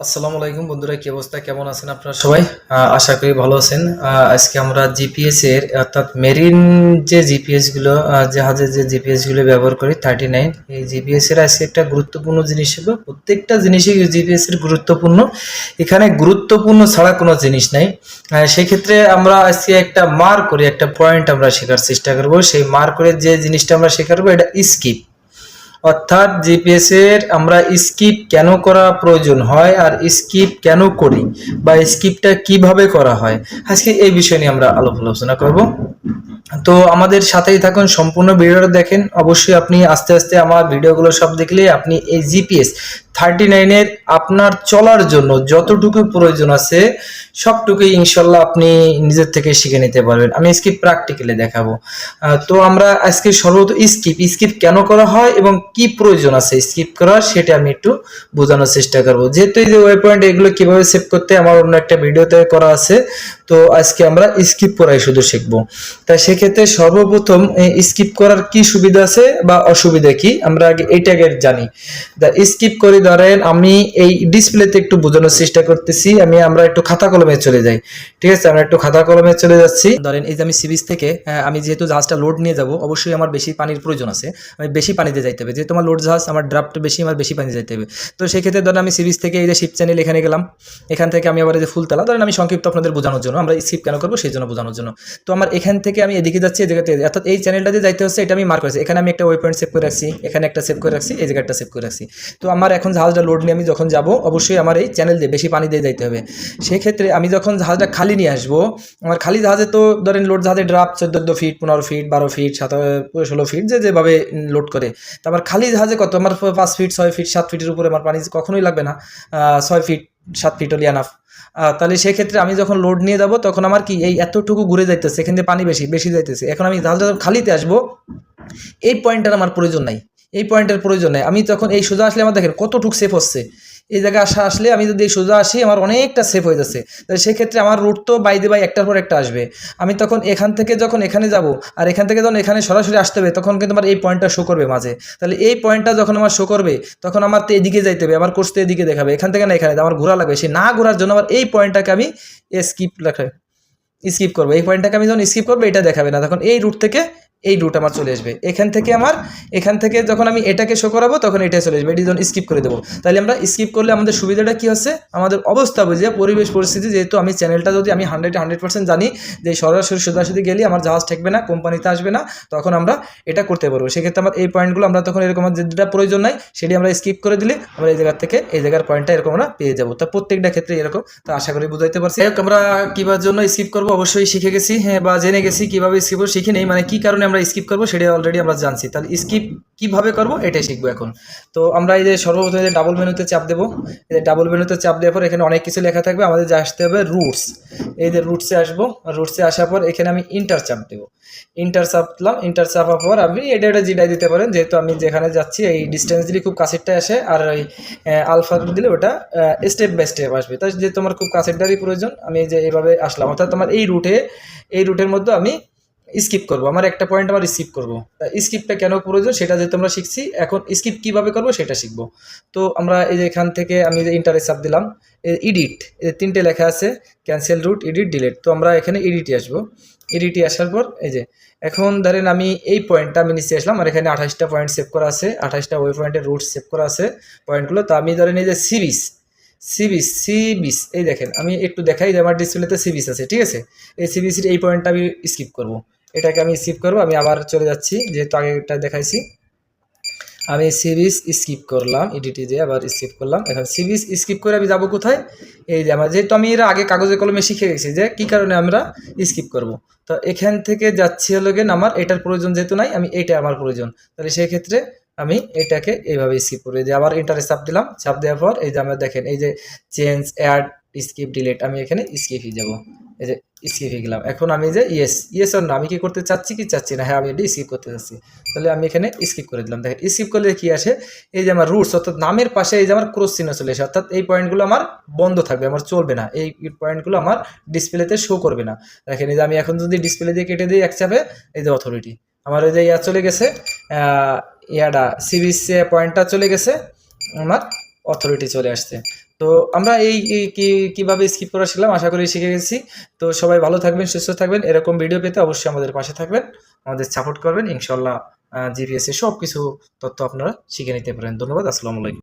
আসসালামু আলাইকুম বন্ধুরা কি অবস্থা? কেমন আছেন আপনারা সবাই? আশা করি ভালো আছেন। আজকে আমরা জিপিএস এর অর্থাৎ মেরিন যে জিপিএসগুলো আহ, জাহাজের যে জিপিএসগুলো ব্যবহার করি থার্টি নাইন এই জিপিএস এর আজকে একটা গুরুত্বপূর্ণ জিনিস ছিল প্রত্যেকটা জিনিসই জিপিএস এর গুরুত্বপূর্ণ। এখানে গুরুত্বপূর্ণ ছাড়া কোনো জিনিস নাই। সেক্ষেত্রে আমরা আজকে একটা মার করে একটা পয়েন্ট আমরা শেখার চেষ্টা করব। সেই মার করে যে জিনিসটা আমরা শেখাবো এটা স্কিপ অর্থাৎ জিপিএসের আমরা স্কিপ কেন করা প্রয়োজন হয় আর স্কিপ কেন করি বা স্কিপটা কীভাবে করা হয়? আজকে এই বিষয় নিয়ে আমরা আলোপ আলোচনা করব। তো আমাদের সাথেই থাকুন, সম্পূর্ণ ভিডিওটা দেখেন। অবশ্যই আপনি আস্তে আস্তে আমার ভিডিওগুলো সব দেখলে আপনি এই জিপিএস থার্টি নাইনের আপনার চলার জন্য যতটুকু প্রয়োজন আছে, সবটুকুই ইনশাল্লাহ আপনি নিজের থেকে শিখে নিতে পারবেন। আমি স্কিপ প্র্যাকটিক্যালি দেখাবো। তো আমরা আজকে সর্বত স্কিপ স্কিপ কেন করা হয় এবং কি প্রয়োজন আছে স্কিপ করার সেটা আমি একটু বোঝানোর চেষ্টা করব। যেহেতু এই যে ওয়েব পয়েন্ট এগুলো কীভাবে সেভ করতে আমার অন্য একটা ভিডিওতে করা আছে, তো আজকে আমরা স্কিপ করাই শুধু শিখব। তাই সেক্ষেত্রে সর্বপ্রথম স্কিপ করার কি সুবিধা আছে বা অসুবিধা কি? আমরা আগে এইটাকে জানি। দা স্কিপ করে ধরেন আমি এই ডিসপ্লেতে একটু বোঝানোর চেষ্টা করতেছি, আমি, আমরা একটু খাতা কলমে চলে যাই। ঠিক আছে? আমরা একটু খাতা কলমে চলে যাচ্ছি। ধরেন এই যে আমি সিবিস থেকে আমি যেহেতু জাহাজটা লোড নিয়ে যাব, অবশ্যই আমার বেশি পানির প্রয়োজন আছে। আমি বেশি পানিতে যাইতে হবে। যেহেতু আমার লোড জাহাজ, আমার ড্রাফট বেশি, আমার বেশি পানি যাইতে হবে। তো সেক্ষেত্রে ধরেন আমি সিবিস থেকে এই যে শিপ চ্যানেল এখানে গেলাম। এখান থেকে আমি আবার এই যে ফুলতলা ধরেন আমি সংক্ষিপ্ত আপনাদের বোঝানোর জন্য, আমরা স্কিপ কেন করব? সেই জন্য বোঝানোর জন্য। তো আমার এখান থেকে আমি এদিকে যাচ্ছি, এই জায়গাতে। অর্থাৎ এই চ্যানেলটা দিয়ে যাইতে হচ্ছে, এটা আমি মার্ক করেছি। এখানে আমি একটা ওয়েব পয়েন্ট সেভ করে রাখছি, এখানে একটা সেভ করে রাখছি, এই জায়গাটা সেভ করে রাখছি। তো আমার এখন জাহাজটা লোড নিয়ে আমি যখন যাব, অবশ্যই আমার এই চ্যানেল দিয়ে বেশি পানি দিয়ে যাইতে হবে। সেক্ষেত্রে আমি যখন জাহাজটা খালি নিয়ে আসব, আমার খালি জাহাজে তো ধরেন লোড জাহাজে ড্রাফট চোদ্দ ফিট পনেরো ফিট বারো ফিট সাত, ষোলো ফিট যে যেভাবে লোড করে। তো আমার খালি জাহাজে কত? আমার পাঁচ ফিট ছয় ফিট সাত ফিটের উপরে আমার পানি কখনোই লাগবে না। ছয় ফিট সাত ফিট হলি আনাফ তাহলে সেক্ষেত্রে আমি যখন লোড নিয়ে যাব, তখন আমার কি এই এতটুকু ঘুরে যাইতেছে, এখান থেকে পানি বেশি বেশি যাইতেছে। এখন আমি জাহাজটা খালিতে আসব, এই পয়েন্টটার আমার প্রয়োজন নাই। এই পয়েন্টের প্রয়োজন আমি তখন এই সোজা আসলে আমার দেখেন কতটুক সেফ হচ্ছে। এই জায়গায় আসা আসলে আমি যদি সোজা আসি, আমার অনেকটা সেফ হয়ে যাচ্ছে। তাহলে সেক্ষেত্রে আমার রুট তো বাইদে বাই একটার পর একটা আসবে। আমি তখন এখান থেকে যখন এখানে যাব, আর এখান থেকে যখন এখানে সরাসরি আসতে হবে, তখন কিন্তু আমার এই পয়েন্টটা শো করবে মাঝে। তাহলে এই পয়েন্টটা যখন আমার শো করবে, তখন আমার তো এদিকে যাইতে হবে, আমার কোর্স তো এদিকে দেখাবে। এখান থেকে না এখানে, আমার ঘোরা লাগবে। সে না ঘোরার জন্য আমার এই পয়েন্টটাকে আমি স্কিপ রাখে স্কিপ করব। এই পয়েন্টটাকে আমি যখন স্কিপ করব, এটা দেখাবে না। তখন এই রুট থেকে এই রুট আমার চলে আসবে। এখান থেকে আমার, এখান থেকে যখন আমি এটাকে শো করাবো, তখন এটা চলে আসবে। এটি যখন স্কিপ করে দেবো। তাহলে আমরা স্কিপ করলে আমাদের সুবিধাটা কি হচ্ছে? আমাদের অবস্থা বুঝে, পরিবেশ পরিস্থিতি যেহেতু আমি চ্যানেলটা যদি আমি হান্ড্রেড হান্ড্রেড পার্সেন্ট জানি যে সরাসরি সোজাসুদি গেলে আমার জাহাজ ঠেকবে না কোম্পানিতে আসবে না, তখন আমরা এটা করতে পারব। সেক্ষেত্রে আমার এই পয়েন্টগুলো আমরা তখন এরকম যেটা প্রয়োজন নাই, সেটি আমরা স্কিপ করে দিলে আমরা এই জায়গার থেকে এই জায়গার পয়েন্টটা এরকম আমরা পেয়ে যাব। তা প্রত্যেকটা ক্ষেত্রে এরকম, তা আশা করি বুঝাইতে পারছি। আমরা কিবার জন্য স্কিপ করব? অবশ্যই শিখে গেছি হ্যাঁ বা জেনে গেছি কীভাবে স্কিপ শিখি নেই। মানে কী কারণে আমরা স্কিপ করব সেটা অলরেডি আমরা জানছি। তাহলে স্কিপ কীভাবে করব, এটাই শিখব এখন। তো আমরা এই যে সর্বপ্রথম যে ডাবল মেনুতে চাপ দেবো। এই যে ডাবল মেনুতে চাপ দেওয়ার পর এখানে অনেক কিছু লেখা থাকবে। আমাদের যে আসতে হবে রুটস এই যে রুটসে আসব। রুটসে আসার পর এখানে আমি ইন্টার চাপ দেবো। ইন্টার চাপলাম ইন্টার চাপার পর আপনি এটা এটা জিটাই দিতে পারেন। যেহেতু আমি যেখানে যাচ্ছি, এই ডিস্টেন্স দিলে খুব কাছেরটা আসে, আর ওই আলফা দিলে ওটা স্টেপ বাই স্টেপ আসবে। তাই যে তোমার খুব কাছেরটারই প্রয়োজন, আমি যে এইভাবে আসলাম। অর্থাৎ তোমার এই রুটে এই রুটের মধ্যে আমি স্কিপ করব। আমার একটা পয়েন্ট আমার স্কিপ করব। স্কিপটা কেন প্রয়োজন? সেটা যেহেতু আমরা শিখছি, এখন স্কিপ কীভাবে করব সেটা শিখব। তো আমরা এই যে এখান থেকে আমি যে ইন্টারে চাপ দিলাম ইডিট তিনটে লেখা আছে ক্যান্সেল রুট এডিট ডিলেট তো আমরা এখানে এডিটে আসব। এডিটে আসার পর এই যে, এখন ধরেন আমি এই পয়েন্টটা আমি নিচে আসলাম, আর এখানে আঠাশটা পয়েন্ট সেভ করা আছে আঠাশটা ওই পয়েন্টের রুট সেভ করা আছে পয়েন্টগুলো তো আমি ধরেন এই যে সিবিস সিবিস সিবিস এই দেখেন, আমি একটু দেখাই যে আমার ডিসপ্লেতে সিবিস আছে, ঠিক আছে? এই সিবিসির এই পয়েন্টটা আমি স্কিপ করব। এটাকে আমি স্কিপ করব, আমি আবার চলে যাচ্ছি, যেহেতু আগে এটা দেখাইছি। আমি সিরিজ স্কিপ করলাম এডিটি দিয়ে আবার স্কিপ করলাম। এখন সিরিজ স্কিপ করে আমি যাব কোথায়? এই যে আমার, যেহেতু আমি এর আগে কাগজে কলমে শিখে গেছি যে কী কারণে আমরা স্কিপ করব। তো এখান থেকে যাচ্ছি হলো গেন আমার, এটার প্রয়োজন যেহেতু নাই, আমি এটা আমার প্রয়োজন। তাহলে সেই ক্ষেত্রে আমি এটাকে এইভাবে স্কিপ করে যে আবার ইন্টারে চাপ দিলাম। চাপ দেওয়ার পর এই যে আমরা দেখেন, এই যে চেঞ্জ অ্যাড স্কিপ ডিলেট আমি এখানে স্কিপই যাব। এই যে স্কিপ গেলাম। এখন আমি যে ইয়েস ইয়েস অর না আমি কি করতে চাচ্ছি কি চাচ্ছি না? হ্যাঁ আমি এটি স্কিপ করতে চাচ্ছি। তাহলে আমি এখানে স্কিপ করে দিলাম। দেখেন স্কিপ করলে কি আসে? এই যে আমার রুটস অর্থাৎ নামের পাশে এই যে আমার ক্রস চিহ্ন চলে আসে, অর্থাৎ এই পয়েন্টগুলো আমার বন্ধ থাকবে, আমার চলবে না। এই পয়েন্টগুলো আমার ডিসপ্লেতে শো করবে না। দেখেন, এই যে আমি এখন যদি ডিসপ্লে দিয়ে কেটে দিই এক চাপে, এই যে অথরিটি আমার এই যে ইয়া চলে গেছে ইয়াটা সিবিস পয়েন্টটা চলে গেছে, আমার অথরিটি চলে আসছে। তো আমরা এই কীভাবে স্কিপ করা শিখলাম আশা করি শিখে গেছি। তো সবাই ভালো থাকবেন, সুস্থ থাকবেন। এরকম ভিডিও পেতে অবশ্যই আমাদের পাশে থাকবেন। আমাদের সাপোর্ট করবেন। ইনশাল্লাহ জিপিএসের সব কিছু তথ্য আপনারা শিখে নিতে পারেন। ধন্যবাদ, আসসালামু আলাইকুম।